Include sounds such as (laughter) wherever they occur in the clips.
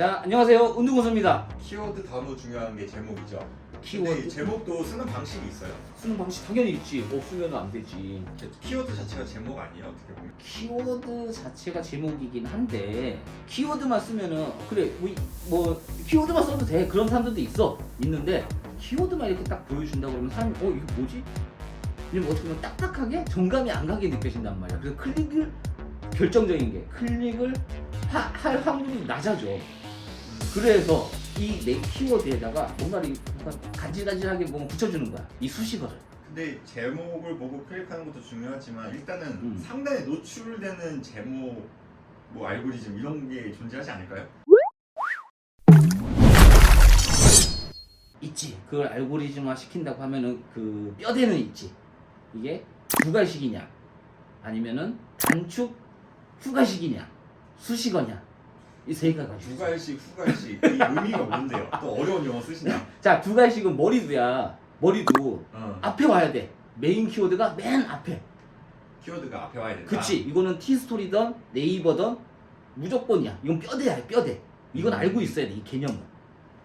자, 안녕하세요. 운동고수입니다. 키워드 단어 중요한 게 제목이죠. 키워드 근데 제목도 쓰는 방식이 있어요. 쓰는 방식 당연히 있지. 없으면 안 되지. 키워드 자체가 제목 아니에요? 어떻게 보면. 키워드 자체가 제목이긴 한데 키워드만 쓰면은 그래 뭐, 이- 뭐 키워드만 써도 돼 그런 사람들도 있어 있는데 키워드만 이렇게 딱 보여준다 그러면 사람이 어 이거 뭐지? 왜냐면 어떻게 보면 딱딱하게 정감이 안 가게 느껴진단 말이야 그래서 클릭을 결정적인 게 클릭을 하- 할 확률이 낮아져 그래서 이 내 키워드에다가 뭔가를 약간 간질간질하게 뭐 붙여주는 거야 이 수식어를 근데 제목을 보고 클릭하는 것도 중요하지만 일단은 음. 상단에 노출되는 제목, 뭐 알고리즘 이런 게 존재하지 않을까요? 있지. 그걸 알고리즘화 시킨다고 하면은 그 뼈대는 있지. 이게 부가식이냐, 아니면은 단축 후가식이냐, 수식어냐. 이세 가지. 주갈식, 후갈식 이 의미가 뭔데요? 또 어려운 영어 쓰시나? (laughs) 자, 부가식은 머리도야. 머리도 어. 앞에 와야 돼. 메인 키워드가 맨 앞에. 키워드가 앞에 와야 된다. 그치. 이거는 티스토리든 네이버든 무조건이야. 이건 뼈대야, 뼈대. 이건 음. 알고 있어야 돼, 이 개념은.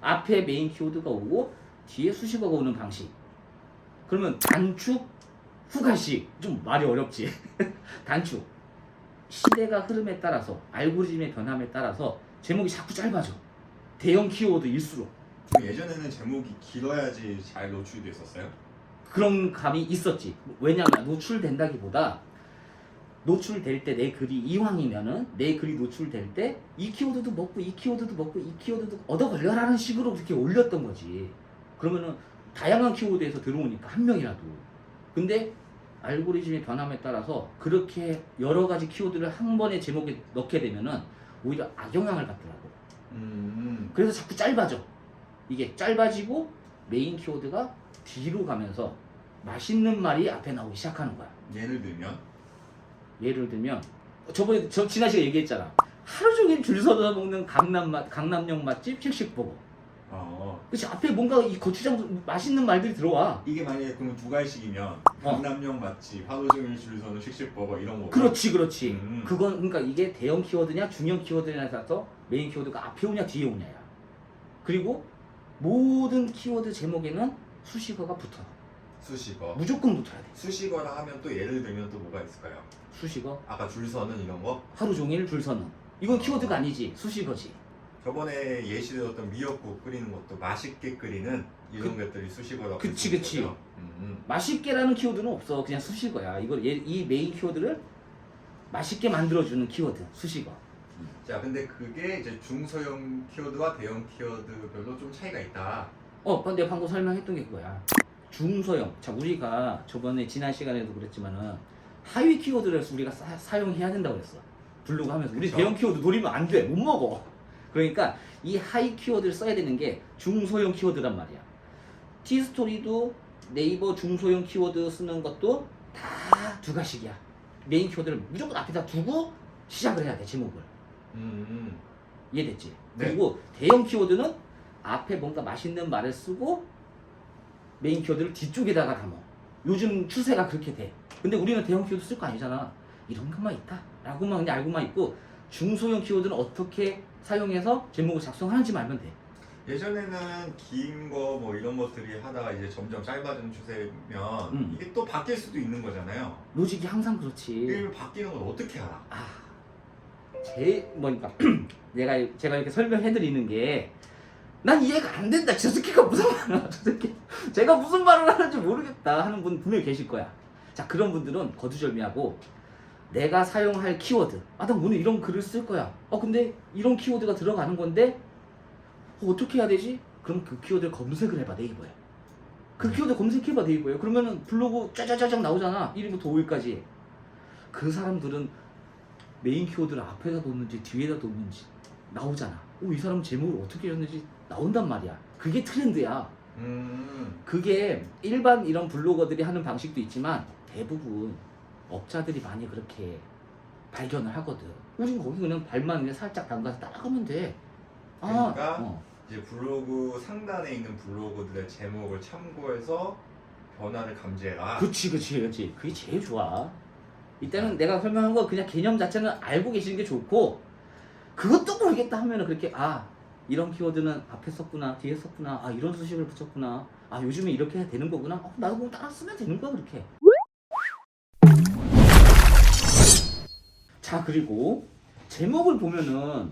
앞에 메인 키워드가 오고 뒤에 수식어가 오는 방식. 그러면 단축, 후가식. 좀 말이 어렵지. (laughs) 단축. 시대가 흐름에 따라서 알고리즘의 변함에 따라서 제목이 자꾸 짧아져. 대형 키워드일수록 좀 예전에는 제목이 길어야지 잘 노출이 됐었어요. 그런 감이 있었지. 왜냐면 노출된다기보다 노출될 때 내 글이 이왕이면은 내 글이 노출될 때 이 키워드도 먹고 이 키워드도 먹고 이 키워드도 얻어 걸려라는 식으로 그렇게 올렸던 거지. 그러면은 다양한 키워드에서 들어오니까 한 명이라도. 근데 알고리즘의 변함에 따라서 그렇게 여러 가지 키워드를 한 번에 제목에 넣게 되면은 오히려 악영향을 받더라고. 음. 그래서 자꾸 짧아져. 이게 짧아지고 메인 키워드가 뒤로 가면서 맛있는 말이 앞에 나오기 시작하는 거야. 예를 들면 예를 들면 저번에 저 지난 시간에 얘기했잖아. 하루 종일 줄 서서 먹는 강남 맛 강남역 맛집 씩씩버거. 어. 그치 앞에 뭔가 이 고추장 맛있는 말들이 들어와. 이게 만약에 그럼 두갈식이면 강남역 맛집 하루 종일 줄 서는 씩씩버거 이런 거. 그렇지 그렇지. 음. 그건 그러니까 이게 대형 키워드냐 중형 키워드냐에 따라서 메인 키워드가 앞에 오냐 뒤에 오냐야. 그리고 모든 키워드 제목에는 수식어가 붙어. 수식어. 무조건 붙어야 돼. 수식어라 하면 또 예를 들면 또 뭐가 있을까요? 수식어 아까 줄 서는 이런 거. 하루 종일 줄 서는 이건 키워드가 아니지 수식어지 저번에 예시들었던 미역국 끓이는 것도 맛있게 끓이는 이런 것들이 수식어라고. 그치, 그치. 있거든요. 음. 맛있게라는 키워드는 없어 그냥 수식어야 이걸 얘- 이 메인 키워드를 맛있게 만들어주는 키워드 수식어 자, 근데 그게 이제 중소형 키워드와 대형 키워드별로 좀 차이가 있다. 어 근데 내가 방금 설명했던 게 그거야 중소형 자 우리가 저번에 지난 시간에도 그랬지만은 하위 키워드를 우리가 사, 용해야 된다고 그랬어 블로그 하면서 우리 그쵸. 대형 키워드 노리면 안 돼 못 먹어 그러니까 이 하위 키워드를 써야 되는 게 중소형 키워드란 말이야 티스토리도 네이버 중소형 키워드 쓰는 것도 다 두 가식이야 메인 키워드를 무조건 앞에다 두고 시작을 해야 돼 제목을 음. 이해됐지? 네. 그리고 대형 키워드는 앞에 뭔가 맛있는 말을 쓰고 메인 키워드를 뒤쪽에다가 담아. 요즘 추세가 그렇게 돼. 근데 우리는 대형 키워드 쓸 거 아니잖아. 이런 것만 있다. 라고만 그냥 알고만 있고 중소형 키워드는 어떻게 사용해서 제목을 작성하는지만 알면 돼. 예전에는 긴 거 뭐 이런 것들이 하다가 이제 점점 짧아지는 추세면 음. 이게 또 바뀔 수도 있는 거잖아요. 로직이 항상 그렇지. 이게 바뀌는 걸 어떻게 알아? 아, 제 뭐니까 (clears throat) 내가 제가 이렇게 설명해 드리는 게 난 이해가 안 된다. 저 새끼가 무슨 말을 하저 새끼. 제가 무슨 말을 하는지 모르겠다 하는 분 분명히 계실 거야. 자, 그런 분들은 거두절미하고 내가 사용할 키워드. 아, 나 오늘 이런 글을 쓸 거야. 어, 근데 이런 키워드가 들어가는 건데 어, 어떻게 해야 되지? 그럼 그 키워드를 검색을 해봐 네이버에. 그 키워드 검색해봐 네이버에. 그러면은 블로그 짜자자작 나오잖아. 1위부터 5위까지. 그 사람들은 메인 키워드를 앞에다 놓는지 뒤에다 놓는지 나오잖아. 오, 이 사람 제목을 어떻게 했는지 나온단 말이야. 그게 트렌드야. 음. 그게 일반 이런 블로거들이 하는 방식도 있지만 대부분 업자들이 많이 그렇게 발견을 하거든. 우린 거기 그냥 발만 그냥 살짝 담가서 따라가면 돼. 아, 그러니까 어. 이제 블로그 상단에 있는 블로그들의 제목을 참고해서 변화를 감지해라. 그치, 그치, 그치. 그게 제일 좋아. 이때는 내가 설명한 거 그냥 개념 자체는 알고 계시는 게 좋고, 그것도 모르겠다 하면은 그렇게, 아, 이런 키워드는 앞에 썼구나 뒤에 썼구나 아 이런 수식을 붙였구나 아 요즘에 이렇게 해야 되는 거구나 어, 나도 뭐 따라 쓰면 되는 거야 그렇게 자 그리고 제목을 보면은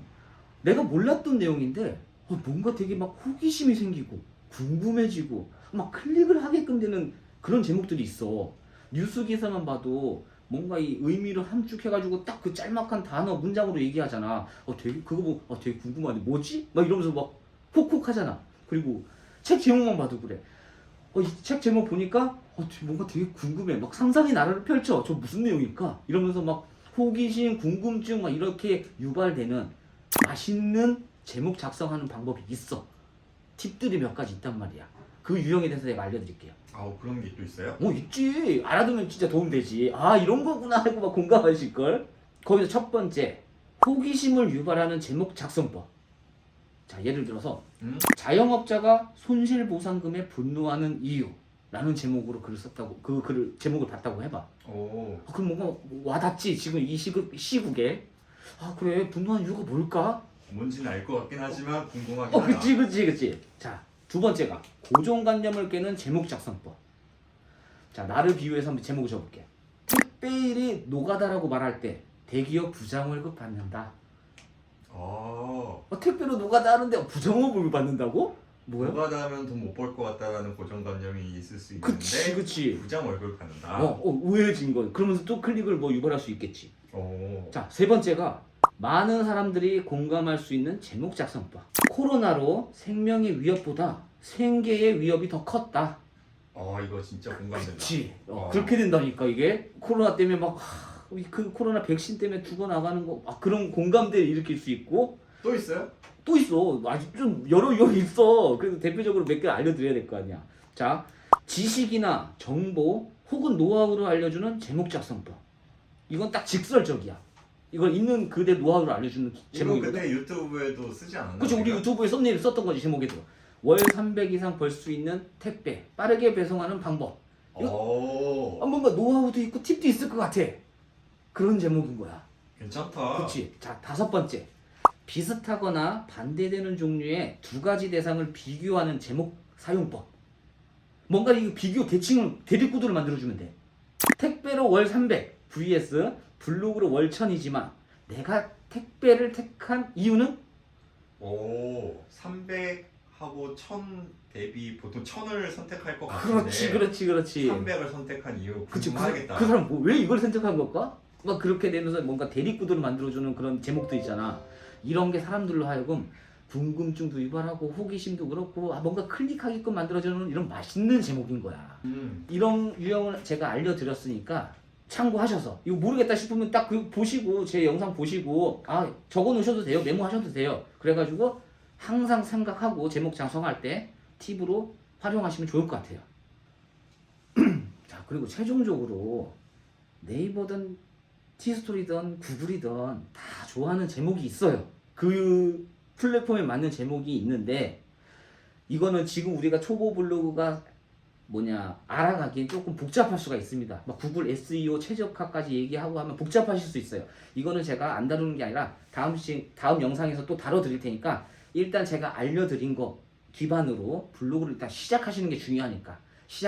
내가 몰랐던 내용인데 어, 뭔가 되게 막 호기심이 생기고 궁금해지고 막 클릭을 하게끔 되는 그런 제목들이 있어 뉴스 기사만 봐도 뭔가 이 의미를 함축해가지고 딱 그 짤막한 단어 문장으로 얘기하잖아. 어 되게 그거 뭐 어, 되게 궁금하네. 뭐지? 막 이러면서 막 콕콕 하잖아. 그리고 책 제목만 봐도 그래. 어 이 책 제목 보니까 어 뭔가 되게 궁금해. 막 상상의 나라를 펼쳐. 저 무슨 내용일까? 이러면서 막 호기심, 궁금증 막 이렇게 유발되는 맛있는 제목 작성하는 방법이 있어. 팁들이 몇 가지 있단 말이야. 그 유형에 대해서 내가 알려드릴게요. 아우 그런 게 또 있어요? 어 있지 알아두면 진짜 도움 되지 아 이런 거구나 하고 막 공감하실 걸 거기서 첫 번째 호기심을 유발하는 제목 작성법 자 예를 들어서 음? 자영업자가 손실 보상금에 분노하는 이유 라는 제목으로 글을 썼다고 그 글을 제목을 봤다고 해봐. 오. 아, 그럼 뭔가 와닿지? 지금 이 시국, 시국에? 아 그래. 분노한 이유가 뭘까? 뭔지는 알 것 같긴 하지만 궁금하긴 어 하다. 그치 그치. 그치 자두 번째가 고정관념을 깨는 제목 작성법. 자 나를 비유해서 한번 제목을 줘볼게. 택배일이 노가다라고 말할 때 대기업 부장 월급 받는다. 아. 어, 택배로 노가다 하는데 부정월급을 받는다고? 뭐야? 노가다 하면 돈 못 벌 것 같다라는 고정관념이 있을 수 있는데 그치 그치 부장 월급 받는다. 어, 어 우회해진 거 그러면서 또 클릭을 뭐 유발할 수 있겠지 오. 자 세 번째가 많은 사람들이 공감할 수 있는 제목 작성법 코로나로 생명의 위협보다 생계의 위협이 더 컸다 아 이거 진짜 공감된다. 그치. 어, 어. 그렇게 된다니까 이게 코로나 때문에 막그 코로나 백신 때문에 죽어 나가는 거 아, 그런 공감대를 일으킬 수 있고 또 있어요? 또 있어 아직 좀 여러 유형이 있어 그래서 대표적으로 몇 개 알려드려야 될 거 아니야 자 지식이나 정보 혹은 노하우를 알려주는 제목 작성법 이건 딱 직설적이야 이걸 있는 그대 노하우를 알려주는 이거 제목이거든 그때 유튜브에도 쓰지 않았나? 그치 우리 우리가? 유튜브에 썸네일 썼던 거지 제목에도 월 300 이상 벌 수 있는 택배 빠르게 배송하는 방법 오 아, 뭔가 노하우도 있고 팁도 있을 것 같아. 그런 제목인 거야. 괜찮다. 그렇지. 자 다섯 번째 비슷하거나 반대되는 종류의 두 가지 대상을 비교하는 제목 사용법. 뭔가 이 비교 대칭을 대립구도를 만들어주면 돼. 택배로 월 300 vs 블로그로 월 1000이지만 내가 택배를 택한 이유는 오 300하고 1000 대비 보통 1000을 선택할 것 같은데 그렇지 그렇지 그렇지. 300을 선택한 이유 그치 그, 궁금하겠다. 그 사람 뭐, 왜 이걸 선택한 걸까? 막 그렇게 되면서 뭔가 대립구도를 만들어주는 그런 제목들 있잖아 이런 게 사람들로 하여금 궁금증도 유발하고 호기심도 그렇고 아, 뭔가 클릭하게끔 만들어주는 이런 맛있는 제목인 거야. 음. 이런 유형을 제가 알려드렸으니까 참고하셔서 이거 모르겠다 싶으면 딱 그 보시고 제 영상 보시고 아 적어 놓으셔도 돼요. 메모하셔도 돼요. 그래가지고 항상 생각하고 제목 작성할 때 팁으로 활용하시면 좋을 것 같아요. (clears throat) 자 그리고 최종적으로 네이버든 티스토리든 구글이든 다 좋아하는 제목이 있어요 그 플랫폼에 맞는 제목이 있는데 이거는 지금 우리가 초보 블로그가 뭐냐 알아가기엔 조금 복잡할 수가 있습니다. 막 구글 SEO 최적화까지 얘기하고 하면 복잡하실 수 있어요. 이거는 제가 안 다루는 게 아니라 다음 시 다음 영상에서 또 다뤄 드릴 테니까 일단 제가 알려드린 거 기반으로 블로그를 일단 시작하시는 게 중요하니까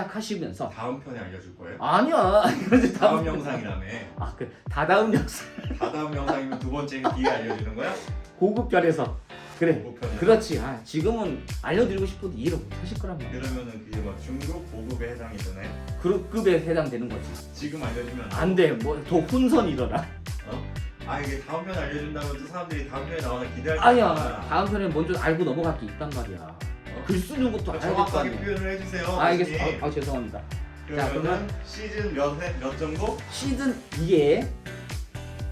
시작하시면서 다음 편에 알려줄 거예요? 아니야 (laughs) 다음 다음 영상이라며. 아 그 다다음 영상 (laughs) 다다음 영상이면 두 번째는 뒤에 알려주는 거야? 고급편에서 그래 고급편에. 그렇지 아 지금은 알려드리고 싶어도 이해를 못 하실 거란 말이야 그러면은 그게 막 중급 고급에 해당이 되네. 그 급에 해당되는 거지 지금 알려주면 안 돼. 안돼 뭐 더 혼선 일어나 어? 아 이게 다음 편 알려준다면 또 사람들이 다음 편에 나와서 기대할 아니야. 다음 편에 먼저 알고 넘어갈 게 있단 말이야 글 쓰는 것도 알아야 될거 정확하게 아니야 표현을 해주세요. 아, 교수님. 아, 아, 죄송합니다 그러면 그러면 시즌 몇, 회, 몇 정도? 시즌 2의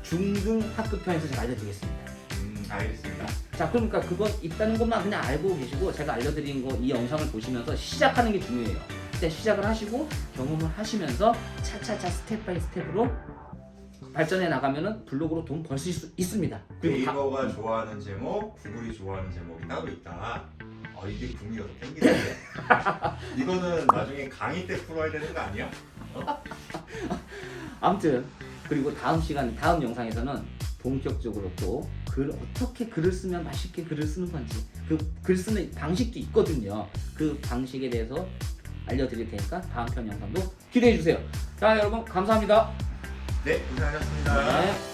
중등 학급 편에서 제가 알려드리겠습니다 음 알겠습니다. 자 그러니까 그거 있다는 것만 그냥 알고 계시고 제가 알려드린 거 이 영상을 보시면서 시작하는 게 중요해요 그때 시작을 하시고 경험을 하시면서 차차차 스텝 바이 스텝으로 발전해 나가면은 블로그로 돈 벌 수 있습니다 그리고 다- 네이버가 좋아하는 제목, 구글이 좋아하는 제목이 따로 있다. 아 이게 더 땡기는데. (laughs) 이거는 나중에 강의 때 풀어야 되는 거 아니야? (laughs) 아무튼 그리고 다음 시간 다음 영상에서는 본격적으로 또 글 어떻게 글을 쓰면 맛있게 글을 쓰는 건지 그 글 쓰는 방식도 있거든요. 그 방식에 대해서 알려드릴 테니까 다음 편 영상도 기대해 주세요. 자 여러분 감사합니다. 네 고생하셨습니다. 네.